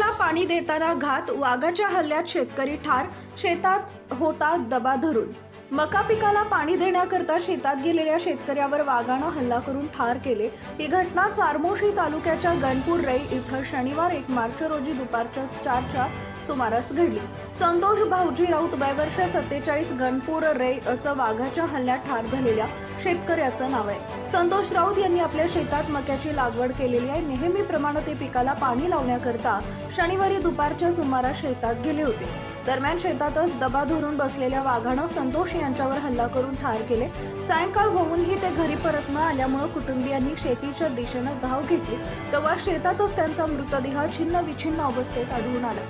पाणी देताना घात वाघाच्या हल्ल्यात शेतकरी ठार शेतात होता दबा धरून. मका पिकाला पाणी देण्याकरता शेतात गेलेल्या शेतकऱ्यावर वाघानं हल्ला करून ठार केले. ही घटना चारमोशी तालुक्याच्या गणपूर रई इथं शनिवार एक मार्च रोजी दुपारच्या चारच्या सुमारास घडली. संतोष भाऊजी राऊत वय वर्ष सत्तेचाळीस गणपूर रे असं वाघाच्या हल्ल्यात ठार झालेल्या शेतकऱ्याचं नाव आहे. संतोष राऊत यांनी आपल्या शेतात मक्याची लागवड केलेली आहे. नेहमीप्रमाणे ते पिकाला पाणी लावण्याकरता शनिवारी दुपारच्या सुमारास शेतात गेले होते. दरम्यान शेतातच दबा धरून बसलेल्या वाघानं संतोष यांच्यावर हल्ला करून ठार केले. सायंकाळ होऊनही ते घरी परत न आल्यामुळे कुटुंबियांनी शेतीच्या दिशेनं धाव घेतली. तेव्हा शेतातच त्यांचा मृतदेह छिन्न विछिन्न अवस्थेत आढळून आला.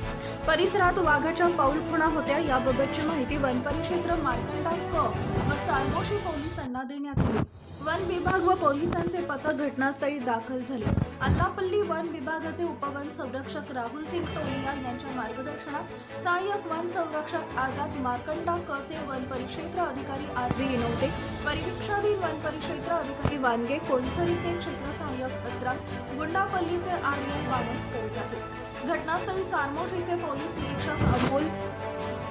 परिसरात वाघाच्या पाऊल खुणा होत्या. याबाबतची माहिती वन परिक्षेत्र मार्कंडा क व चारमोशी पोलिसांना देण्यात आली. वन विभाग व पोलिसांचे पथक घटनास्थळी दाखल झाले. अल्लापल्ली वन विभागाचे उपवन संरक्षक राहुल सिंग तोलिया यांच्या मार्गदर्शनात सहाय्यक वन संरक्षक आझाद मार्कंडा क चे वन परिक्षेत्र अधिकारी आर व्ही इनवते परिवीक्षाधीन वन परिक्षेत्र अधिकारी वानगे कोनसरीचे क्षेत्र सहाय्यक अत्रा गुंडापल्लीचे आर एल वानक करीत आहेत घटनास्थळी चारमोशीचे पोलीस निरीक्षक अमोल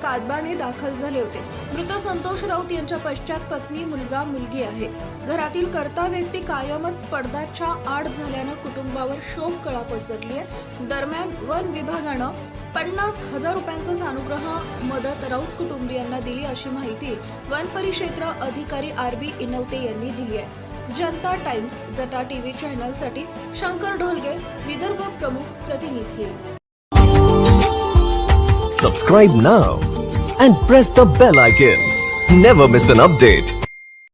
कादबाने दाखल झाले होते. मृत संतोष राऊत यांच्या पश्चात पत्नी मुलगा मुलगी आहे. घरातील कर्ता व्यक्ती कायमच पडद्याच्या आड झाल्यानं कुटुंबावर शोक कळा पसरली आहे दरम्यान वन विभागानं पन्नास हजार रुपयांचा सानुग्रह मदत राऊत कुटुंबियांना दिली अशी माहिती वन परिक्षेत्र अधिकारी आर बी इनवते यांनी दिली आहे. जनता टाइम्स जटा टीव्ही चॅनलसाठी शंकर ढोलगे विदर्भ प्रमुख प्रतिनिधी Subscribe now and press the bell icon. Never miss an update.